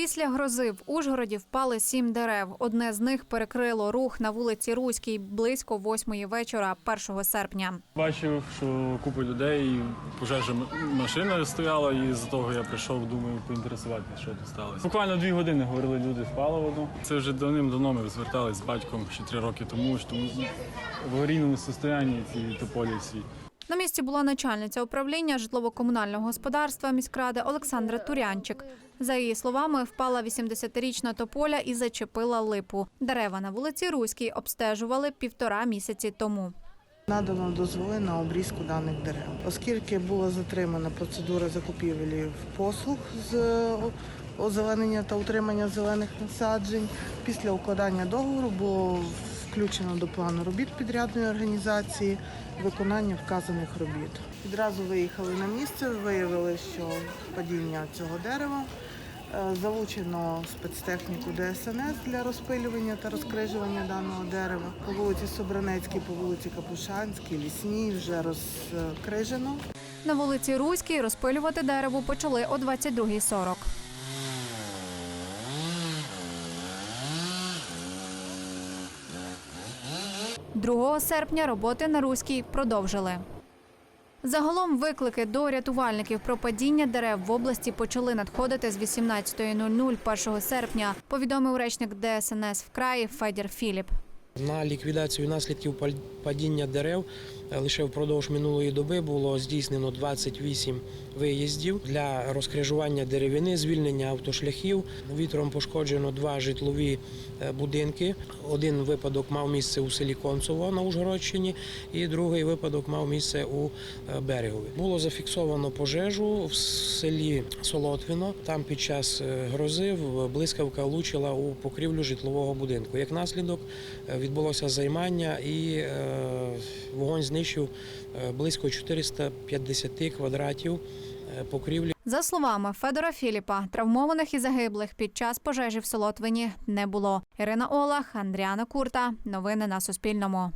Після грози в Ужгороді впали сім дерев. Одне з них перекрило рух на вулиці Руській близько восьмої вечора 1 серпня. Бачив, що купа людей, пожежа машина стояла, і з того я прийшов, думаю, поінтересуватися, що тут сталося. Буквально дві години говорили люди, впало воно. Це вже давним-давно ми звертались з батьком ще три роки тому, що в аварійному стані ці тополі всі. На була начальниця управління житлово-комунального господарства міськради Олександра Турянчик. За її словами, впала 80-річна тополя і зачепила липу. Дерева на вулиці Руській обстежували півтора місяці тому. Надано дозволи на обрізку даних дерев, оскільки була затримана процедура закупівлі послуг з озеленення та утримання зелених насаджень. Після укладання договору було включено до плану робіт підрядної організації виконання вказаних робіт. Відразу виїхали на місце, виявили, що падіння цього дерева. Е, Залучено спецтехніку ДСНС для розпилювання та розкрижування даного дерева. По вулиці Собранецькій, по вулиці Капушанській, Лісній вже розкрижено. На вулиці Руській розпилювати дерево почали о 22.40. Другого серпня роботи на Руській продовжили. Загалом виклики до рятувальників про падіння дерев в області почали надходити з 18.00 1 серпня, повідомив речник ДСНС в краї Федір Філіп. На ліквідацію наслідків падіння дерев е, лише впродовж минулої доби було здійснено 28 виїздів для розкрижування деревини, звільнення автошляхів. Вітром пошкоджено два житлові е, будинки. Один випадок мав місце у селі Концово на Ужгородщині, і другий випадок мав місце у е, Берегові. Було зафіксовано пожежу в селі Солотвіно. Там під час грози блискавка влучила у покрівлю житлового будинку. Як наслідок е, відбулося займання і е, вогонь знищив е, близько 450 квадратів е, покрівлі. За словами Федора Філіпа, травмованих і загиблих під час пожежі в Солотвині не було. Ірина Олах, Андріана Курта. Новини на Суспільному.